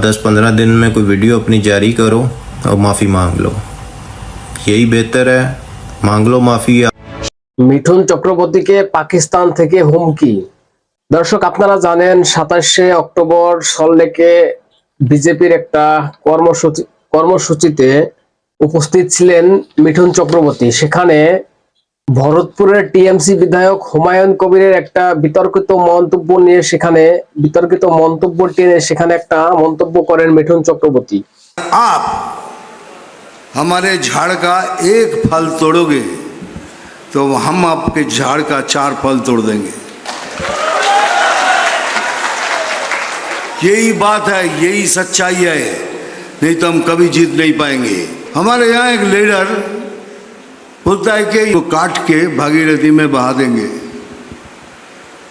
दस पंद्रह दिन में कोई वीडियो अपनी जारी करो और माफ़ी मांग लो यही बेहतर है मांग लो माफ़ी মিঠুন চক্রবর্তীকে পাকিস্তান থেকে হুমকি দর্শক আপনারা জানেন সাতাশে অক্টোবর সল্লেকে বিজেপির একটা কর্মসূচি কর্মসূচিতে উপস্থিত ছিলেন মিঠুন চক্রবর্তী সেখানে ভরতপুরের টিএমসি বিধায়ক হুমায়ুন কবিরের একটা বিতর্কিত মন্তব্য নিয়ে সেখানে বিতর্কিত মন্তব্য টেনে সেখানে একটা মন্তব্য করেন মিঠুন চক্রবর্তী आप हमारे झाड़ का एक फल तोड़ोगे तो हम आपके झाड़ का चार फल तोड़ देंगे यही बात है यही सच्चाई है नहीं तो हम कभी जीत नहीं पाएंगे हमारे यहाँ एक लीडर बोलता है कि वो काट के भागीरथी में बहा देंगे।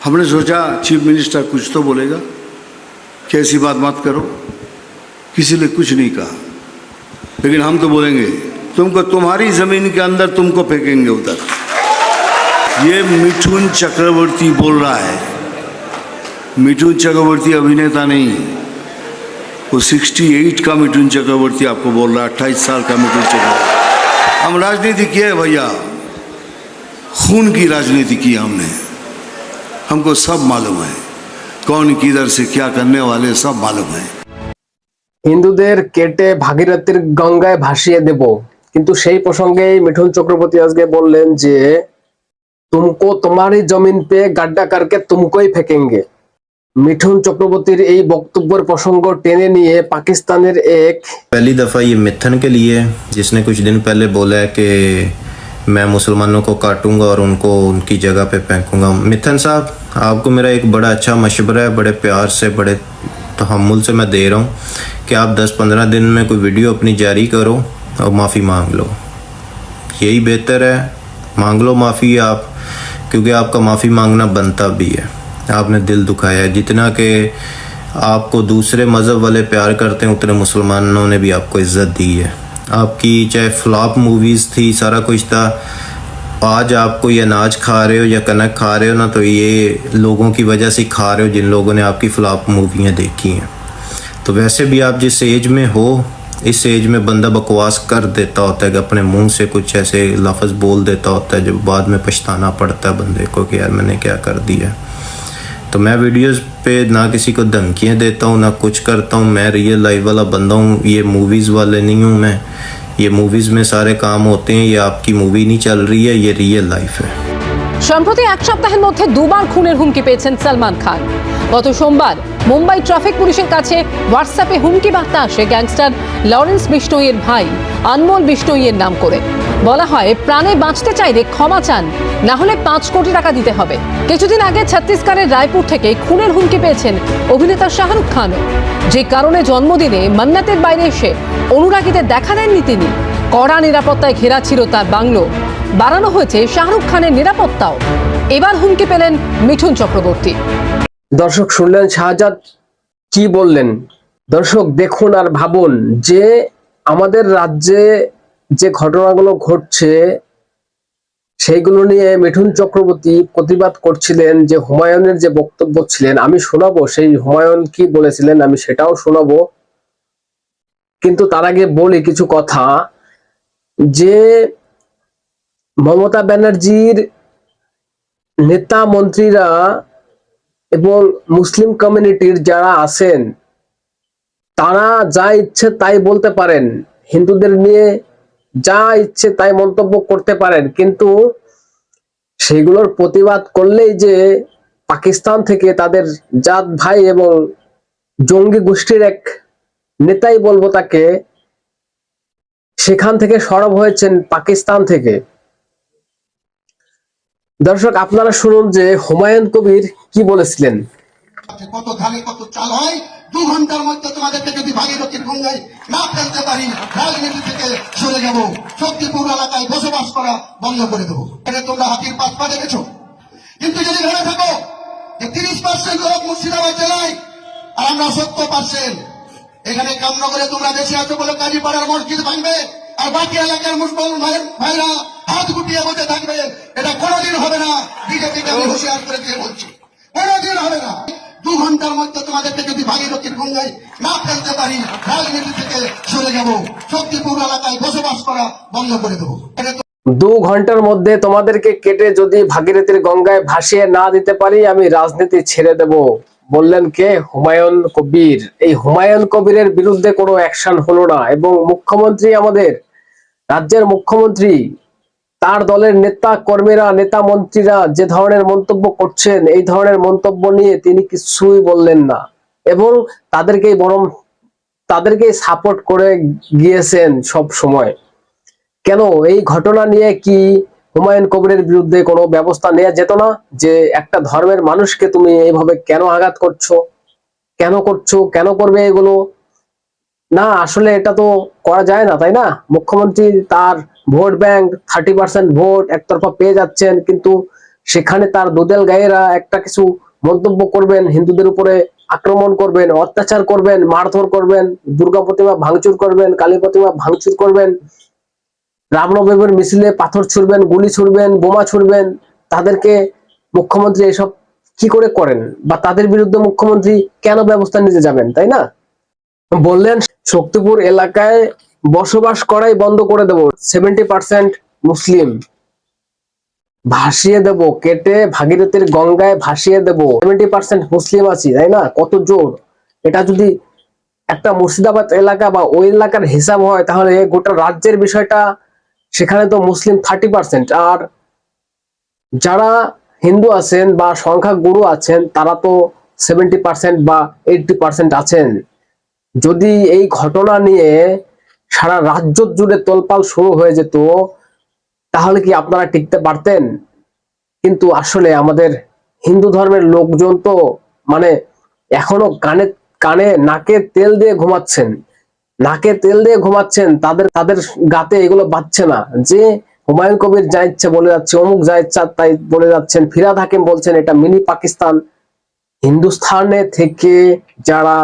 हमने सोचा, चीफ मिनिस्टर कुछ तो बोलेगा, कि ऐसी बात मत करो, किसी ने कुछ नहीं कहा। लेकिन हम तो बोलेंगे, तुमको तुम्हारी ज़मीन के अंदर तुमको फेंकेंगे उधर। ये मिठुन चक्रवर्ती बोल रहा है। मिठुन चक्रवर्ती अभिनेता नहीं वो 68 का मिठुन चक्रवर्ती आपको बोल रहा है, अट्ठाईस साल का मिठुन चक्रवर्ती। हम राजनीति किए हैं भैया खून की राजनीति की हमने हमको सब मालूम है कौन किधर से क्या करने वाले सब मालूम है হিন্দুদের কেটে ভাগীরথীর গঙ্গায় ভাসিয়ে দেব কিন্তু সেই প্রসঙ্গেই মিঠুন চক্রবর্তী আজকে বললেন যে তুমকো তোমারই জমিন পে গাড্ডা কারকে তুমকোই ফেকেঙ্গে মিঠুন চক্রবর্তীর এই বক্তব্যের প্রসঙ্গ টেনে নিয়ে পাকিস্তানের এক पहली दफ़ा ये मिथन के लिए जिसने कुछ दिन पहले बोला है कि मैं मुसलमानों को काटूंगा और उनको उनकी जगह पे फेंकूंगा मिथन साहब आपको मेरा एक बड़ा अच्छा मशवरा है बड़े प्यार से बड़े तहमुल से मैं दे रहा हूँ कि आप 10-15 दिन में कोई वीडियो अपनी जारी करो और माफ़ी मांग लो यही बेहतर है मांग लो माफ़ी आप क्योंकि आपका माफ़ी मांगना बनता भी है आपने दिल दुखाया जितना कि आपको दूसरे मज़हब वाले प्यार करते हैं, उतने मुसलमानों ने भी आपको इज़्ज़त दी है। आपकी चाहे फ्लॉप मूवीज़ थी, सारा कुछ था, आज आप कोई अनाज खा रहे हो या कनक खा रहे हो ना तो ये लोगों की वजह से खा रहे हो जिन लोगों ने आपकी फ्लॉप मूवियाँ देखी हैं। तो वैसे भी आप जिस एज में हो, इस एज में बंदा बकवास कर देता होता है कि अपने मुँह से कुछ ऐसे लफ्ज़ बोल देता होता है जब बाद में पछताना पड़ता है बंदे को कि यार मैंने क्या कर दिया। तो मैं वीडियोस पे ना किसी को धमकियाँ देता हूँ ना कुछ करता हूँ मैं रियल लाइफ वाला बंदा हूँ ये मूवीज़ वाले नहीं हूँ मैं ये मूवीज़ में सारे काम होते हैं ये आपकी मूवी नहीं चल रही है ये रियल लाइफ है সম্প্রতি এক সপ্তাহের মধ্যে দুবার খুনের হুমকি পেয়েছেন সালমান খান গত সোমবার মুম্বাই ট্রাফিক পুলিশের কাছে হোয়াটসঅ্যাপে হুমকি বার্তা আসে গ্যাংস্টার লরেন্স বিষ্ণইয়ের ভাই, আনমোল বিষ্ণইয়ের নাম করে। বলা হয়, প্রাণে বাঁচতে চাইলে ক্ষমা চান, না হলে পাঁচ কোটি টাকা দিতে হবে। কিছুদিন আগে ছত্তিশগড়ের রায়পুর থেকে খুনের হুমকি পেয়েছেন অভিনেতা শাহরুখ খানও যে কারণে জন্মদিনে মান্নাতের বাইরে এসে অনুরাগীদের দেখা দেননি তিনি। কড়া নিরাপত্তায় ঘেরা ছিল তার বাংলো। বাড়ানো হয়েছে শাহরুখ খানের নিরাপত্তাও। এবার হুমকি পেলেন মিঠুন চক্রবর্তী। দর্শক শুনলেন, শাহজাদ কি বললেন? দর্শক, দেখুন আর ভাবুন যে আমাদের রাজ্যে যে ঘটনাগুলো ঘটছে, সেইগুলো নিয়ে মিঠুন চক্রবর্তী প্রতিবাদ করছিলেন যে হুমায়ুনের যে বক্তব্য ছিলেন, আমি শোনাবো, সেই হুমায়ুন কি বলেছিলেন আমি সেটাও শোনাবো। কিন্তু তার আগে বলি কিছু কথা, যে মমতা ব্যানার্জির নেতা মন্ত্রীরা এবং মুসলিম কমিউনিটির যারা আছেন, তারা যা ইচ্ছে তাই বলতে পারেন। হিন্দুদের নিয়ে যা ইচ্ছে তাই মন্তব্য করতে পারেন, কিন্তু সেগুলোর প্রতিবাদ করলেই যে পাকিস্তান থেকে তাদের জাত ভাই এবং জঙ্গি গোষ্ঠীর এক নেতাই বলব তাকে, সেখান থেকে সরব হয়েছেন পাকিস্তান থেকে। দর্শক, আপনারা শুনুন যে হুমায়ুন কবির কি বলেছিলেন। কত ধানে কত চাল হয়, দু ঘণ্টার মধ্যে তোমাদেরকে যদি না ফেলতে পারি, রাজনীতি থেকে সরে যাব। এলাকায় বসবাস করা বন্ধ করে দেবো। এখানে তোমরা হাতির পাঁচ পা দেখেছ? কিন্তু যদি ভেবে থাকো যে তিরিশ পার্সেন্ট লোক মুর্শিদাবাদ জেলায়, আর আমরা সত্তর পার্সেন্ট, এখানে কামনগরে তোমরা বেশি আছো বলে কাজীপাড়ার মসজিদ ভাঙবে, আর বাকি এলাকার মুসলমান ভাই- ভাইরা হাত গুটিয়ে বসে থাকবে, এটা কোনোদিন হবে না। বিজেপিকে আমি হুঁশিয়ার করে দিয়ে বলছি, কোনোদিন হবে না। দু ঘণ্টার মধ্যে তোমাদেরকে যদি ভাগীরথীর গঙ্গায় না ফেলতে পারি, রাজনীতি থেকে সরে যাব। শক্তিপুর এলাকায় বসবাস করা বন্ধ করে দেবো। দু ঘণ্টার মধ্যে তোমাদেরকে কেটে যদি ভাগীরথীর গঙ্গায় ভাসিয়ে না দিতে পারি, আমি রাজনীতি ছেড়ে দেব। বললেন কে? হুমায়ুন কবির। এই হুমায়ুন কবিরের বিরুদ্ধে কোনো অ্যাকশন হলো না। এবং মুখ্যমন্ত্রী আমাদের, রাজ্যের মুখ্যমন্ত্রী তার দলের নেতা কর্মীরা, নেতা মন্ত্রীরা যে ধরনের মন্তব্য করছেন, এই ধরনের মন্তব্য নিয়ে তিনি কিছুই বললেন না এবং তাদেরকেই বরং তাদেরকেই সাপোর্ট করে গিয়েছেন সব সময়। কেন? এই ঘটনা নিয়ে কি হুমায়ুন কবিরের বিরুদ্ধে কোনো ব্যবস্থা নেওয়া যেত না? যে একটা ধর্মের মানুষকে তুমি এইভাবে কেন আঘাত করছ? কেন করছ? কেন করবে এগুলো? না, আসলে এটা তো করা যায় না, তাই না? মুখ্যমন্ত্রী তার vote bank thirty percent vote একতরফা পেয়ে যাচ্ছেন, কিন্তু সেখানে তার দুদেল গায়েরা একটা কিছু মন্তব্য করবেন, হিন্দুদের উপরে আক্রমণ করবেন, অত্যাচার করবেন, মারধর করবেন, দুর্গা প্রতিমা ভাঙচুর করবেন, কালী প্রতিমা ভাঙচুর করবেন রামনবমীর মিছিলে পাথর ছুড়বেন, গুলি ছুড়বেন, বোমা ছুড়বেন, তাদেরকে মুখ্যমন্ত্রী এসব কি করে করেন? বা তাদের বিরুদ্ধে মুখ্যমন্ত্রী কেন ব্যবস্থা নিতে যাবেন, তাই না? বললেন শক্তিপুর এলাকায় বসবাস করাই বন্ধ করে দেব। সেভেন্টি পার্সেন্ট মুসলিম। ভাসিয়ে দেব, কেটে ভাগীরথীর গঙ্গায় ভাসিয়ে দেব। সেভেন্টি পার্সেন্ট মুসলিম আছি, তাই না? কত জোর? এটা যদি একটা মুর্শিদাবাদ এলাকা বা ওই এলাকার হিসাব হয়, তাহলে গোটা রাজ্যের বিষয়টা সেখানে তো মুসলিম থার্টি পার্সেন্ট আর যারা হিন্দু আছেন বা সংখ্যা গুরু আছেন, তারা তো সেভেন্টি পার্সেন্ট বা এইটটি পার্সেন্ট আছেন। যদি এই ঘটনা নিয়ে সারা রাজ্য জুড়ে তোলপাল শুরু হয়ে যেত, তাহলে কি আপনারা টিকতে পারতেন? কিন্তু আসলে আমাদের হিন্দু ধর্মের লোকজন তো মানে এখনও কানে কানে নাকে তেল দিয়ে ঘুমাচ্ছেন। নাকে তেল দিয়ে ঘুমাচ্ছেন, তাদের তাদের গাতে এগুলো বাজছে না। যে হুমায়ুন কবির যা ইচ্ছে বলে যাচ্ছে, অমুক যা ইচ্ছা তাই বলে যাচ্ছেন। ফিরাদ হাকিম বলছেন, এটা মিনি পাকিস্তান। হিন্দুস্থানে থেকে যারা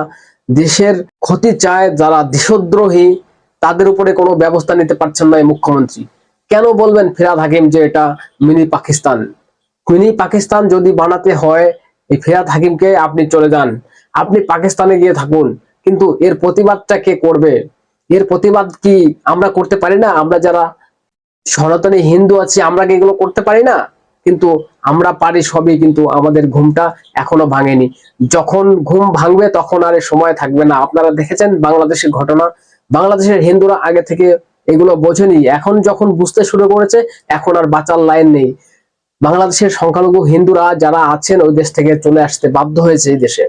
দেশের ক্ষতি চায় যারা দেশদ্রোহী, তাদের উপরে কোনো ব্যবস্থা নিতে পারছেন না এই মুখ্যমন্ত্রী। কেন বলবেন ফিরাদ হাকিম যে এটা মিনি পাকিস্তান? মিনি পাকিস্তান যদি বানাতে হয়, এই ফিরাদ হাকিমকে আপনি চলে যান। আপনি পাকিস্তানে গিয়ে থাকুন। কিন্তু এর প্রতিবাদটা কে করবে? এর প্রতিবাদ কি আমরা করতে পারি না? আমরা যারা সনাতনী হিন্দু আছি, আমরা কি এগুলো করতে পারি না? কিন্তু আমরা পারি সবই, কিন্তু আমাদের ঘুমটা এখনও ভাঙেনি। যখন ঘুম ভাঙবে তখন আর সময় থাকবে না। আপনারা দেখেছেন বাংলাদেশের ঘটনা? বাংলাদেশের হিন্দুরা আগে থেকে এগুলো বোঝেনি। এখন যখন বুঝতে শুরু করেছে, এখন আর বাঁচার লাইন নেই। বাংলাদেশের সংখ্যালঘু হিন্দুরা যারা আছেন, ওই দেশ থেকে চলে আসতে বাধ্য হয়েছে এই দেশে।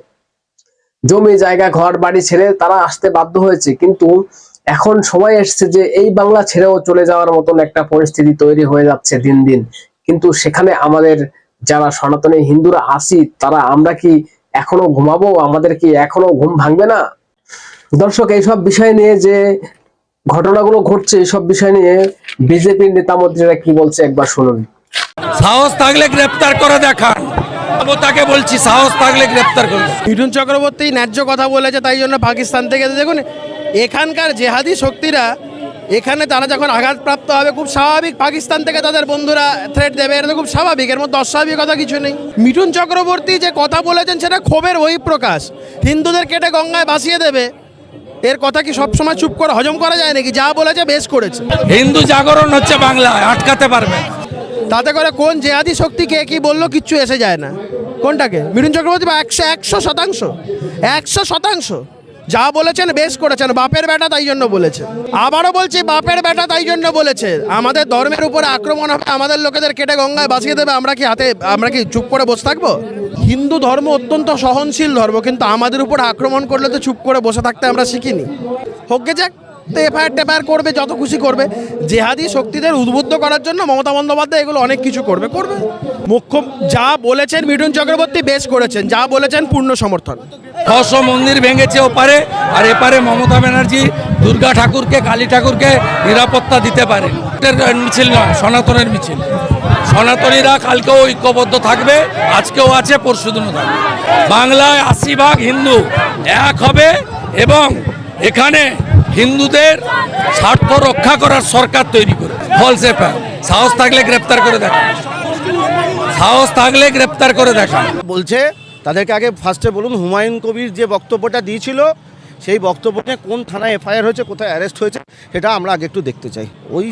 জমি, জায়গা, ঘর, বাড়ি ছেড়ে তারা আসতে বাধ্য হয়েছে। কিন্তু এখন সময় এসছে যে এই বাংলা ছেড়েও চলে যাওয়ার মতন একটা পরিস্থিতি তৈরি হয়ে যাচ্ছে দিন দিন। কিন্তু সেখানে আমাদের যারা সনাতনী হিন্দুরা আসি তারা আমরা কি এখনও ঘুমাবো? আমাদের কি এখনও ঘুম ভাঙবে না? দর্শক এইসব বিষয় নিয়ে যে ঘটনাগুলো ঘটছে এইসব বিষয় নিয়ে বিজেপির নেতা মন্ত্রীরা কি বলছে একবার শুনুন। সাহস থাকলে গ্রেপ্তার করে দেখান। আমি তাকে বলছি সাহস থাকলে গ্রেপ্তার করে মিঠুন চক্রবর্তী ন্যায্য কথা বলেছে তাই জন্য পাকিস্তান থেকে দেখুন এখানকার জেহাদি শক্তিরা এখানে তারা যখন আঘাতপ্রাপ্ত হবে খুব স্বাভাবিক পাকিস্তান থেকে তাদের বন্ধুরা থ্রেট দেবে। এটা খুব স্বাভাবিক এর মধ্যে অস্বাভাবিকতা কিছু নেই। মিঠুন চক্রবর্তী যে কথা বলেছেন সেটা ক্ষোভের বহিঃপ্রকাশ। হিন্দুদের কেটে গঙ্গায় ভাসিয়ে দেবে। এর কথা কি সবসময় চুপ করে হজম করা যায় নাকি? যা বলেছে বেশ করেছে। হিন্দু জাগরণ হচ্ছে বাংলায় আটকাতে পারবে। তাতে করে কোন জেহাদি শক্তি কে কি বলল কিচ্ছু এসে যায় না। কোনটাকে? মিঠুন চক্রবর্তী বা একশো একশো শতাংশ? একশো শতাংশ? যা বলেছেন বেশ করেছেন, বাপের বেটা তাই জন্য বলেছে। আবারও বলছি, বাপের বেটা তাই জন্য বলেছে। আমাদের ধর্মের উপরে আক্রমণ হবে, আমাদের লোকেদের কেটে গঙ্গায় বাঁচিয়ে দেবে, আমরা কি হাতে, আমরা কি চুপ করে বসে থাকব? হিন্দু ধর্ম অত্যন্ত সহনশীল ধর্ম, কিন্তু আমাদের উপর আক্রমণ করলে তো চুপ করে বসে থাকতে আমরা শিখিনি। হোক যাক তো এফআইআর টেফআইআর করবে, যত খুশি করবে। জেহাদি শক্তিদের উদ্বুদ্ধ করার জন্য মমতা বন্দ্যোপাধ্যায় এগুলো অনেক কিছু করবে করবে। মুখ্য, যা বলেছেন মিঠুন চক্রবর্তী বেশ করেছেন, যা বলেছেন পূর্ণ সমর্থন। ছশো মন্দির ভেঙেছে ওপারে, আর এপারে মমতা ব্যানার্জি দুর্গা ঠাকুরকে, কালী ঠাকুরকে নিরাপত্তা দিতে পারে। মিছিল নয়, সনাতনের মিছিল। সনাতনীরা কালকেও ঐক্যবদ্ধ থাকবে, আজকেও আছে পরশুদিনও থাকবে। বাংলায় আশি ভাগ হিন্দু এক হবে, এবং এখানে হিন্দুদের স্বার্থ রক্ষা করার সরকার তৈরি করে। ফলস সাহস থাকলে গ্রেপ্তার করে দেখা। সাহস থাকলে গ্রেপ্তার করে দেখা। বলছে, তাদেরকে আগে ফার্স্টে বলুন, হুমায়ুন কবির যে বক্তব্যটা দিয়েছিল, সেই বক্তব্যটা কোন থানায় এফআইআর হয়েছে, কোথায় অ্যারেস্ট হয়েছে, সেটা আমরা আগে একটু দেখতে চাই। ওই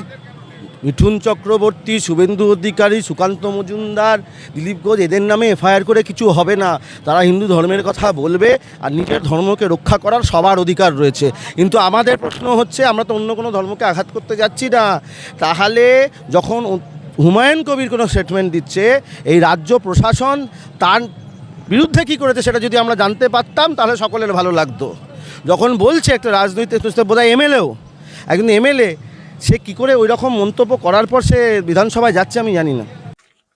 মিঠুন চক্রবর্তী, শুভেন্দু অধিকারী, সুকান্ত মজুমদার, দিলীপ ঘোষ, এদের নামে এফআইআর করে কিছু হবে না। তারা হিন্দু ধর্মের কথা বলবে আর নিজের ধর্মকে রক্ষা করার সবার অধিকার রয়েছে। কিন্তু আমাদের প্রশ্ন হচ্ছে, আমরা তো অন্য কোনো ধর্মকে আঘাত করতে যাচ্ছি না। তাহলে যখন হুমায়ুন কবির কোনো স্টেটমেন্ট দিচ্ছে, এই রাজ্য প্রশাসন তার বিরুদ্ধে কী করেছে সেটা যদি আমরা জানতে পারতাম, তাহলে সকলের ভালো লাগতো। যখন বলছে একটা রাজনৈতিক বোধ হয় এমএলএও, একজন এমএলএ সে কি করে ওই রকম মন্তব্য করার পর সে বিধানসভায় যাচ্ছে আমি জানি না।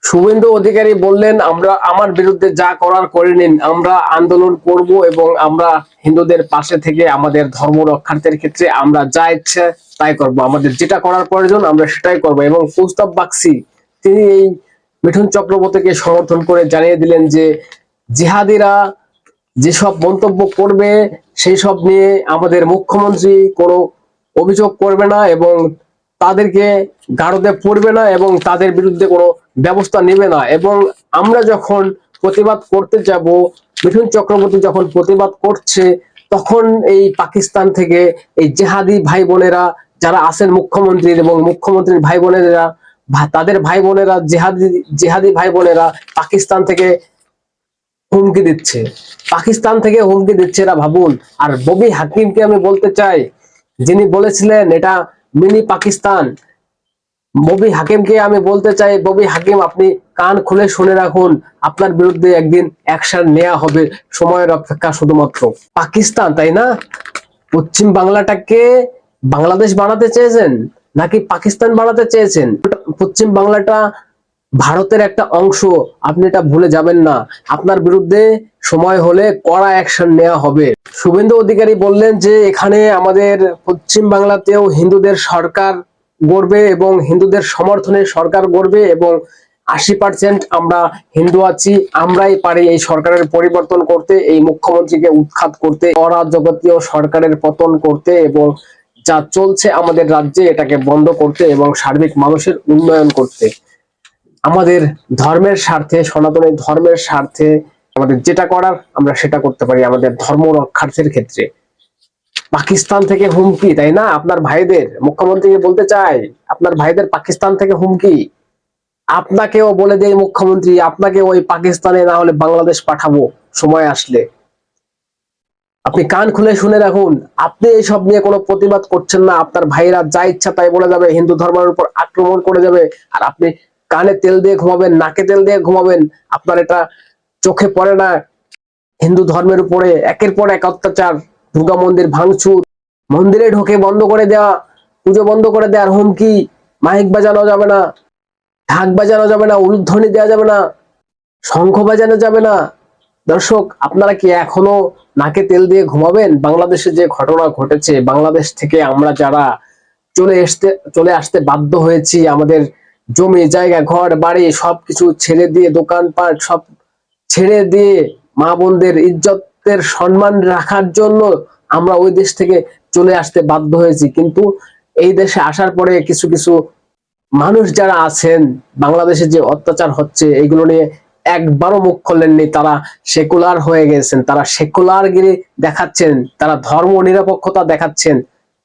শুভেন্দু অধিকারী বললেন, আমরা আমার বিরুদ্ধে যা করার করে নিন, আমরা আন্দোলন করব এবং আমরা হিন্দুদের পাশে থেকে আমাদের ধর্ম রক্ষার্থের ক্ষেত্রে আমরা যা ইচ্ছে তাই করব। আমাদের যেটা করার প্রয়োজন, আমরা সেটাই করব। এবং প্রস্তাব বাক্সি তিনি এই মিঠুন চক্রবর্তীকে সমর্থন করে জানিয়ে দিলেন যে, জিহাদিরা যেসব মন্তব্য করবে সেই সব নিয়ে আমাদের মুখ্যমন্ত্রী কোনো অভিযোগ করবে না এবং তাদেরকে গারদে পড়বে না এবং তাদের বিরুদ্ধে কোনো ব্যবস্থা নেবে না। এবং আমরা যখন প্রতিবাদ করতে যাব, মিঠুন চক্রবর্তী যখন প্রতিবাদ করছে, তখন এই পাকিস্তান থেকে এই জেহাদি ভাই বোনেরা যারা আছেন মুখ্যমন্ত্রীর এবং মুখ্যমন্ত্রীর ভাই বোনেরা তাদের ভাই বোনেরা জেহাদি জেহাদি ভাই বোনেরা পাকিস্তান থেকে হুমকি দিচ্ছে। পাকিস্তান থেকে হুমকি দিচ্ছে এরা, ভাবুন। আর ববি হাকিমকে আমি বলতে চাই যিনি বলেছিলেন, এটা মিনি পাকিস্তান। ববি হাকিমকে আমি বলতে চাই, ববি হাকিম, আপনি কান খুলে শুনে রাখুন, আপনার বিরুদ্ধে একদিন অ্যাকশন নেওয়া হবে, সময়ের অপেক্ষা শুধুমাত্র। পাকিস্তান, তাই না? পশ্চিম বাংলাটাকে বাংলাদেশ বানাতে চেয়েছেন, নাকি পাকিস্তান বানাতে চেয়েছেন? পশ্চিম বাংলাটা ভারতের একটা অংশ, আপনি এটা ভুলে যাবেন না। আপনার বিরুদ্ধে সময় হলে কড়া অ্যাকশন নেওয়া হবে। শুভেন্দু অধিকারী বললেন যে, এখানে আমাদের পশ্চিম বাংলাতেও হিন্দুদের সরকার গড়বে এবং হিন্দুদের সমর্থনে সরকার গড়বে এবং আশি পার্সেন্ট আমরা হিন্দু আছি, আমরাই পারি এই সরকারের পরিবর্তন করতে, এই মুখ্যমন্ত্রীকে উৎখাত করতে অরাজকতীয় সরকারের পতন করতে এবং যা চলছে আমাদের রাজ্যে এটাকে বন্ধ করতে এবং সার্বিক মানুষের উন্নয়ন করতে। আমাদের ধর্মের স্বার্থে, সনাতনী ধর্মের স্বার্থে আমাদের যেটা করার, আমরা সেটা করতে পারি আমাদের ধর্ম রক্ষার্থের ক্ষেত্রে। পাকিস্তান থেকে হুমকি, তাই না? আপনার ভাইদের, মুখ্যমন্ত্রীকে বলতে চাই, আপনার ভাইদের পাকিস্তান থেকে হুমকি। আপনাকেও বলে দেয় মুখ্যমন্ত্রী, আপনাকে ওই পাকিস্তানে না হলে বাংলাদেশ পাঠাবো, সময় আসলে। আপনি কান খুলে শুনে রাখুন, আপনি এইসব নিয়ে কোনো প্রতিবাদ করছেন না, আপনার ভাইরা যা ইচ্ছা তাই বলে যাবে, হিন্দু ধর্মের উপর আক্রমণ করে যাবে, আর আপনি কানে তেল দিয়ে ঘুমাবেন, নাকে তেল দিয়ে ঘুমাবেন, আপনার এটা চোখে পড়ে না। হিন্দু ধর্মের উপরে একের পর এক অত্যাচার, দুর্গা মন্দির ভাঙচুর, মন্দিরে ঢোকে বন্ধ করে দেওয়া পুজো বন্ধ করে দেওয়ার হুমকি, মাইক বাজানো যাবে না, ঢাক বাজানো যাবে না, উলুধ্বনি দেওয়া যাবে না, শঙ্খ বাজানো যাবে না। দর্শক, আপনারা কি এখনও নাকে তেল দিয়ে ঘুমাবেন? বাংলাদেশে যে ঘটনা ঘটেছে, বাংলাদেশ থেকে আমরা যারা চলে আসতে চলে আসতে বাধ্য হয়েছি আমাদের জমি, জায়গা, ঘর, বাড়ি সবকিছু ছেড়ে দিয়ে, দোকানপাট সব ছেড়ে দিয়ে মা বোনদের ইজ্জতের সম্মান রাখার জন্য আমরা ওই দেশ থেকে চলে আসতে বাধ্য হয়েছি। কিন্তু এই দেশে আসার পরে কিছু কিছু মানুষ যারা আছেন, বাংলাদেশে যে অত্যাচার হচ্ছে, এগুলো নিয়ে একবারও মুখ খুললেননি। তারা সেকুলার হয়ে গেছেন, তারা সেকুলার গিরি দেখাচ্ছেন, তারা ধর্ম নিরপেক্ষতা দেখাচ্ছেন।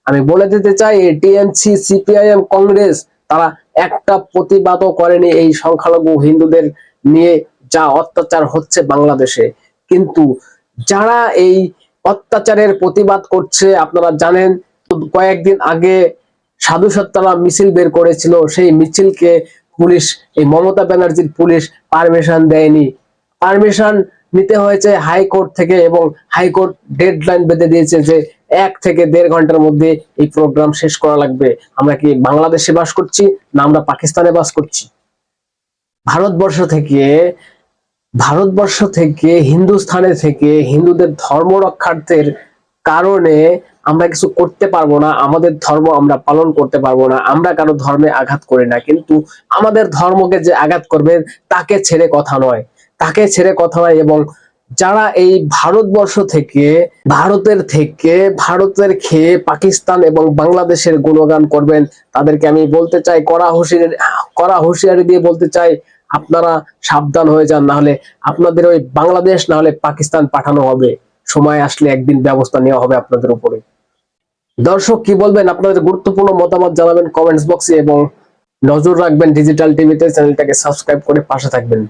আমি বলে দিতে চাই টিএমসি সিপিআইএম কংগ্রেস তারা একটা প্রতিবাদও করেনি এই সংখ্যালঘু হিন্দুদের নিয়ে যা অত্যাচার হচ্ছে বাংলাদেশে। কিন্তু যারা এই অত্যাচারের প্রতিবাদ করছে, আপনারা জানেন, কয়েকদিন আগে সাধু সত্তারা মিছিল বের করেছিল, সেই মিছিলকে পুলিশ, এই মমতা ব্যানার্জির পুলিশ পারমিশন দেয়নি। পারমিশন নিতে হয়েছে হাইকোর্ট থেকে এবং হাইকোর্ট ডেডলাইন বেঁধে দিয়েছে যে এক থেকে দেড় ঘণ্টার মধ্যে এই প্রোগ্রাম শেষ করা লাগবে। আমরা কি বাংলাদেশে বাস করছি না আমরা পাকিস্তানে বাস করছি? ভারতবর্ষ থেকে ভারতবর্ষ থেকে, হিন্দুস্থানে থেকে, হিন্দুদের ধর্ম রক্ষার্থের কারণে আমরা কিছু করতে পারব না, আমাদের ধর্ম আমরা পালন করতে পারব না, আমরা কারও ধর্মে আঘাত করি না। কিন্তু আমাদের ধর্মকে যে আঘাত করবে, তাকে ছেড়ে কথা নয়। তাকে ছেড়ে কথা নয় এবং যারা এই ভারতবর্ষ থেকে, ভারতের থেকে, ভারতের খেয়ে পাকিস্তান এবং বাংলাদেশের গুণগান করবেন, তাদেরকে আমি বলতে চাই, কড়া হুঁশিয়ারি কড়া হুঁশিয়ারি দিয়ে বলতে চাই, আপনারা সাবধান হয়ে যান না হলে আপনাদের ওই বাংলাদেশ না হলে পাকিস্তান পাঠানো হবে। সময় আসলে একদিন ব্যবস্থা নেওয়া হবে আপনাদের উপরে। দর্শক, কি বলবেন? আপনাদের গুরুত্বপূর্ণ মতামত জানাবেন কমেন্টস বক্সে এবং নজর রাখবেন ডিজিটাল টিভিতে, চ্যানেলটাকে সাবস্ক্রাইব করে পাশে থাকবেন।